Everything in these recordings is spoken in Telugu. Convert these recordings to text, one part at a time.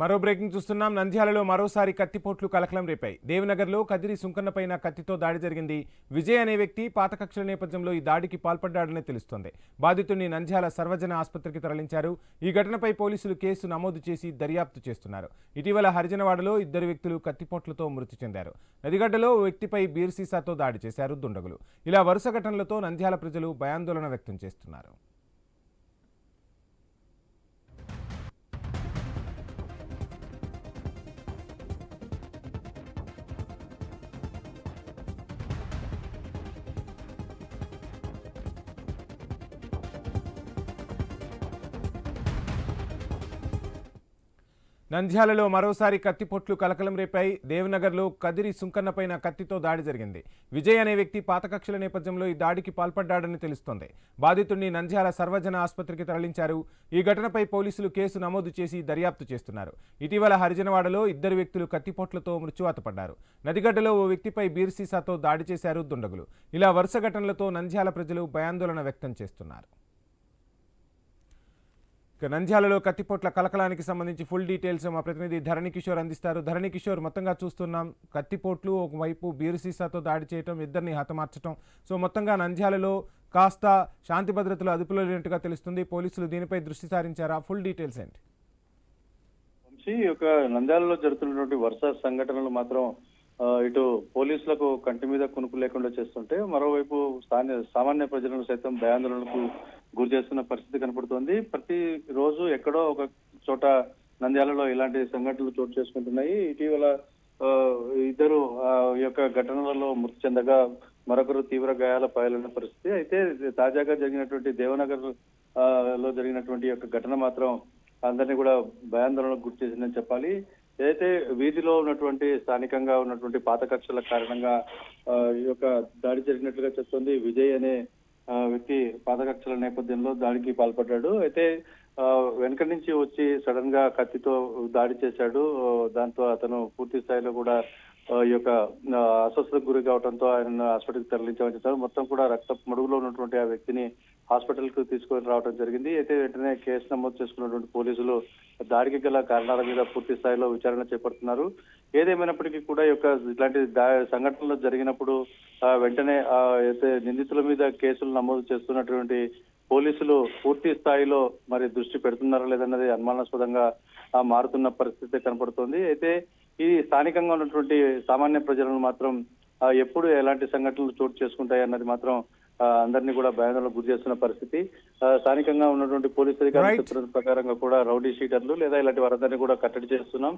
మరో బ్రేకింగ్ చూస్తున్నాం. నంద్యాలలో మరోసారి కత్తిపోట్లు కలకలం రేపాయి. దేవనగర్లో కదిరి సుంకన్నపైన కత్తితో దాడి జరిగింది. విజయ్ అనే వ్యక్తి పాత కక్షల నేపథ్యంలో ఈ దాడికి పాల్పడ్డాడని తెలుస్తోంది. బాధితుడిని నంద్యాల సర్వజన ఆసుపత్రికి తరలించారు. ఈ ఘటనపై పోలీసులు కేసు నమోదు చేసి దర్యాప్తు చేస్తున్నారు. ఇటీవల హరిజనవాడలో ఇద్దరు వ్యక్తులు కత్తిపోట్లతో మృతి చెందారు. నదిగడ్డలో ఓ వ్యక్తిపై బీర్ సీసాతో దాడి చేశారు దుండగులు. ఇలా వరుస ఘటనలతో నంద్యాల ప్రజలు భయాందోళన వ్యక్తం చేస్తున్నారు. నంద్యాలలో మరోసారి కత్తిపొట్లు కలకలం రేపాయి. దేవనగర్లో కదిరి సుంకన్నపైన కత్తితో దాడి జరిగింది. విజయ్ అనే వ్యక్తి పాతకక్షల నేపథ్యంలో ఈ దాడికి పాల్పడ్డాడని తెలుస్తోంది. బాధితుడిని నంద్యాల సర్వజన ఆసుపత్రికి తరలించారు. ఈ ఘటనపై పోలీసులు కేసు నమోదు చేసి దర్యాప్తు చేస్తున్నారు. ఇటీవల హరిజనవాడలో ఇద్దరు వ్యక్తులు కత్తిపోట్లతో మృత్యువాత పడ్డారు నదిగడ్డలో ఓ వ్యక్తిపై బీర్ సీసాతో దాడి చేశారు దుండగులు. ఇలా వరుస ఘటనలతో నంద్యాల ప్రజలు భయాందోళన వ్యక్తం చేస్తున్నారు. ఇక నంద్యాలలో కత్తిపోట్ల కలకలానికి సంబంధించి ఫుల్ డీటెయిల్స్ మా ప్రతినిధి ధరణి కిషోర్ అందిస్తారు. ధరణి కిషోర్ మొత్తంగా చూస్తున్నాం కత్తిపోట్లు ఒకవైపు బీరు సీసాతో దాడి చేయటం ఇద్దరిని హతమార్చడం సో మొత్తంగా నంద్యాలలో కాస్త శాంతి భద్రతలు అదుపులో లేనట్టుగా తెలుస్తుంది. పోలీసులు దీనిపై దృష్టి సారించారా? ఫుల్ డీటెయిల్స్ ఏంటి? వంశీ నంద్యాలలో జరుగుతున్నటువంటి వరుస సంఘటనలు మాత్రం ఇటు పోలీసులకు కంటి మీద కునుకు లేకుండా చేస్తుంటే మరోవైపు స్థానిక సామాన్య ప్రజలను సైతం భయాందోళనకు గురి చేస్తున్న పరిస్థితి కనపడుతోంది. ప్రతి రోజు ఎక్కడో ఒక చోట నంద్యాలలో ఇలాంటి సంఘటనలు చోటు చేసుకుంటున్నాయి. ఇటీవల ఇద్దరు ఆ, ఈ యొక్క ఘటనలలో మృతి చెందగా మరొకరు తీవ్ర గాయాల పాలైన పరిస్థితి. అయితే తాజాగా జరిగినటువంటి దేవనగర్లో జరిగినటువంటి యొక్క ఘటన మాత్రం అందరినీ కూడా భయాందోళనకు గురి చేసిందని చెప్పాలి. ఏదైతే వీధిలో ఉన్నటువంటి స్థానికంగా ఉన్నటువంటి పాత కక్షల కారణంగా ఆ, ఈ యొక్క దాడి జరిగినట్లుగా చెప్తుంది. విజయ్ అనే ఆ, వ్యక్తి పాత కక్షల నేపథ్యంలో దాడికి పాల్పడ్డాడు. అయితే ఆ, వెనక నుంచి వచ్చి సడన్గా కత్తితో దాడి చేశాడు. దాంతో అతను పూర్తి స్థాయిలో కూడా ఈ యొక్క అస్వస్థకు అస్వస్థతకు గురి కావడంతో ఆయన హాస్పిటల్కి తరలించమని చెప్పారు. మొత్తం కూడా రక్త మడుగులో ఉన్నటువంటి ఆ వ్యక్తిని హాస్పిటల్కు తీసుకొని రావడం జరిగింది. అయితే వెంటనే కేసు నమోదు చేసుకున్నటువంటి పోలీసులు దాడికి గల కారణాల మీద పూర్తి స్థాయిలో విచారణ చేపడుతున్నారు. ఏదేమైనప్పటికీ కూడా యొక్క ఇట్లాంటి దా- సంఘటనలు జరిగినప్పుడు వెంటనే అయితే నిందితుల మీద కేసులు నమోదు చేస్తున్నటువంటి పోలీసులు పూర్తి స్థాయిలో మరి దృష్టి పెడుతున్నారా లేదన్నది అనుమానాస్పదంగా మారుతున్న పరిస్థితి కనపడుతోంది. అయితే ఈ స్థానికంగా ఉన్నటువంటి సామాన్య ప్రజలను మాత్రం ఎప్పుడు ఎలాంటి సంఘటనలు చోటు చేసుకుంటాయి అన్నది మాత్రం అందరినీ కూడా భయాందోళనకు గురి చేస్తున్న పరిస్థితి. స్థానికంగా ఉన్నటువంటి పోలీసు అధికారుల ప్రకారంగా కూడా రౌడీ షీటర్లు లేదా ఇలాంటి వారందరినీ కూడా కట్టడి చేస్తున్నాం.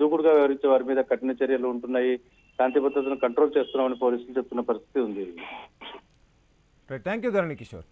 దూకుడుగా వ్యవహరించే వారి మీద కఠిన చర్యలు ఉంటున్నాయి. శాంతి భద్రతను కంట్రోల్ చేస్తున్నామని పోలీసులు చెప్తున్న పరిస్థితి ఉంది. Thank you Dharani Kishore